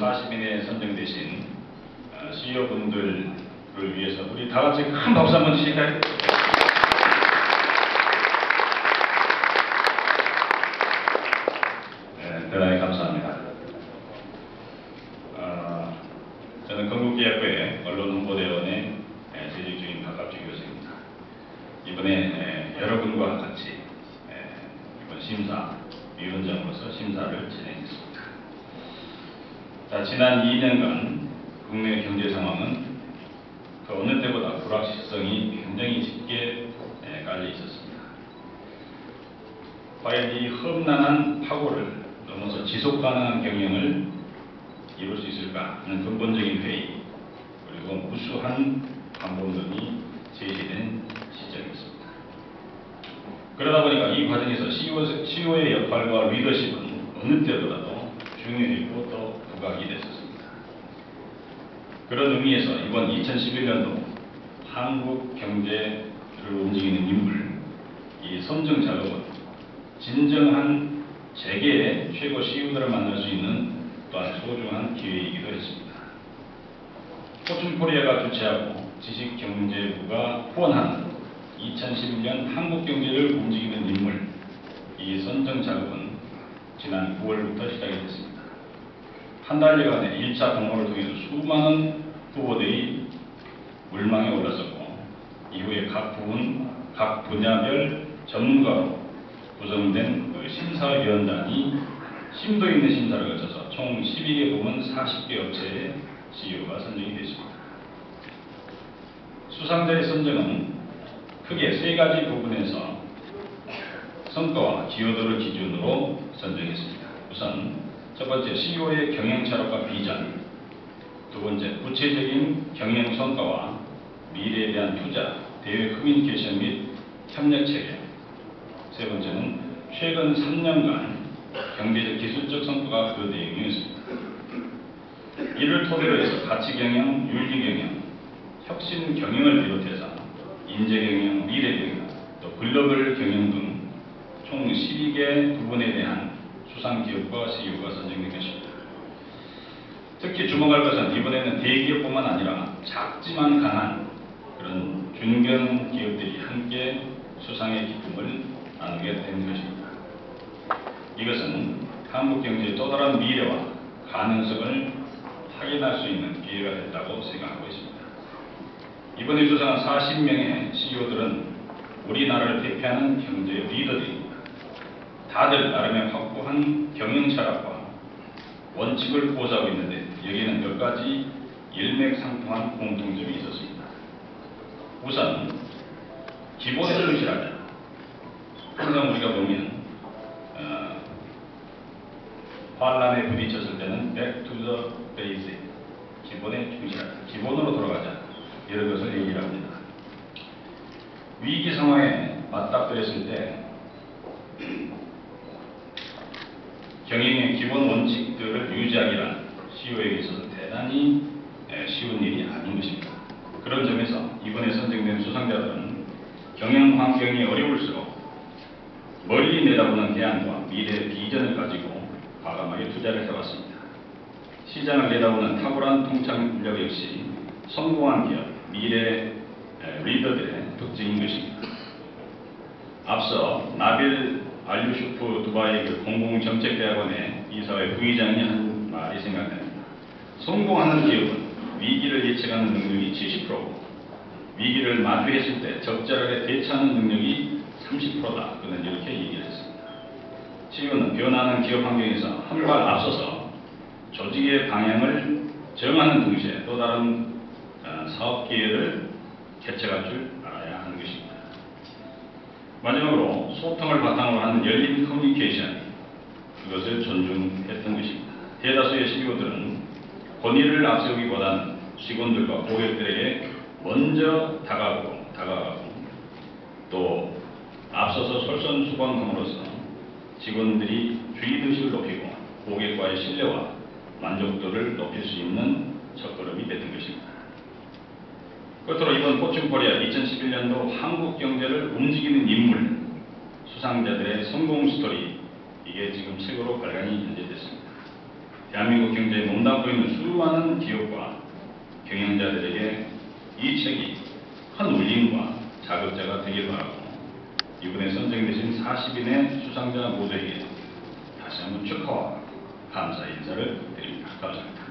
40인에 선정되신 어, CEO분들을 위해서 우리 다 같이 큰 박수 한번 주실까요? 네, 대단히 감사합니다. 어, 저는 건국기획부의 언론홍보대원의 에, 재직 중인 박갑주 교수입니다. 이번에 에, 여러분과 같이 에, 이번 심사 위원장으로서 심사를 진행했습니다. 자, 지난 2년간 국내 경제 상황은 그 어느 때보다 불확실성이 굉장히 짙게 에, 깔려 있었습니다. 과연 이 험난한 파고를 넘어서 지속 가능한 경영을 이룰 수 있을까 하는 근본적인 회의 그리고 무수한 방법론이 제시된 시점이었습니다. 그러다 보니까 이 과정에서 CEO, CEO의 역할과 리더십은 어느 때보다도 중요했고 또 부각이 됐었습니다. 그런 의미에서 이번 2011년도 한국 경제를 움직이는 인물, 이 선정 작업은 진정한 재계의 최고 CEO들을 만날 수 있는 또한 소중한 기회이기도 했습니다. 포춘코리아가 주최하고 지식경제부가 후원하는 2011년 한국 경제를 움직이는 인물 이 선정 작업은 지난 9월부터 시작이 됐습니다. 한 달여간의 1차 공모를 통해서 수많은 후보들이 물망에 올랐었고 이후에 각 부분, 각 분야별 전문가로 구성된 그 심사위원단이 심도 있는 심사를 거쳐서 총 12개 부문 40개 업체의 CEO가 선정이 됐습니다. 수상자의 선정은 크게 세 가지 부분에서 성과와 기여도를 기준으로 선정했습니다. 우선 첫 번째 CEO의 경영 철학과 비전, 두 번째 구체적인 경영 성과와 미래에 대한 투자, 대외 커뮤니케이션 및 협력 체계, 세 번째는 최근 3년간 경제적 기술적 성과가 그 내용이었습니다. 이를 토대로 해서 가치 경영, 윤리 경영, 혁신 경영을 비롯해서 인재 경영, 미래 경영, 또 글로벌 경영 등 총 12개 부분에 대한 수상 기업과 CEO가 선정된 것입니다. 특히 주목할 것은 이번에는 대기업뿐만 아니라 작지만 강한 그런 중견 기업들이 함께 수상의 기쁨을 나누게 된 것입니다. 이것은 한국 경제의 또 다른 미래와 가능성을 확인할 수 있는 기회가 됐다고 생각하고 있습니다. 이번에 수상한 40명의 CEO들은 우리나라를 대표하는 경제 리더들입니다. 다들 나름의 확고한 경영 철학과 원칙을 보호하고 있는데 여기에는 몇 가지 일맥상통한 공통점이 있었습니다. 우선 기본에 충실하자. 항상 우리가 보면 어, 환란에 부딪혔을 때는 back to the basic 기본에 충실하자. 기본으로 돌아가자. 이런 것을 얘기를 합니다. 위기 상황에 맞닥뜨렸을 때 경영의 기본 원칙들을 유지하기란 CEO에게 있어서 대단히 에, 쉬운 일이 아닌 것입니다. 그런 점에서 이번에 선정된 수상자들은 경영 환경이 어려울수록 멀리 내다보는 대안과 미래의 비전을 가지고 과감하게 투자를 해왔습니다. 시장을 내다보는 탁월한 통찰 력 역시 성공한 기업, 미래 에, 리더들의 특징인 것입니다. 앞서 나빌 알류슈프 두바이 그 공공정책대학원의 이사회 부의장이 한 말이 생각납니다. 성공하는 기업은 위기를 예측하는 능력이 70%고 위기를 마주했을 때 적절하게 대처하는 능력이 30%다. 그는 이렇게 얘기를 했습니다. CEO는 변하는 기업 환경에서 한 발 앞서서 조직의 방향을 정하는 동시에 또 다른 어, 사업 기회를 개척할 줄 알아야 하는 것입니다. 마지막으로 소통을 바탕으로 하는 열린 커뮤니케이션 그것을 존중했던 것입니다. 대다수의 CEO들은 권위를 앞세우기보다는 직원들과 고객들에게 먼저 다가가고 다가가고 또 앞서서 솔선수범함으로써 직원들이 주의의식을 높이고 고객과의 신뢰와 만족도를 높일 수 있는 첫걸음이 됐던 것입니다. 끝으로 이번 포춘 코리아 2011년도 한국 경제를 움직이는 인물 수상자들의 성공 스토리 이게 지금 책으로 발간이 현재 됐습니다. 대한민국 경제에 몸담고 있는 수많은 기업과 경영자들에게 이 책이 큰 울림과 자극자가 되길 바라고 이번에 선정되신 40인의 수상자 모두에게 다시 한번 축하와 감사 인사를 드립니다. 감사합니다.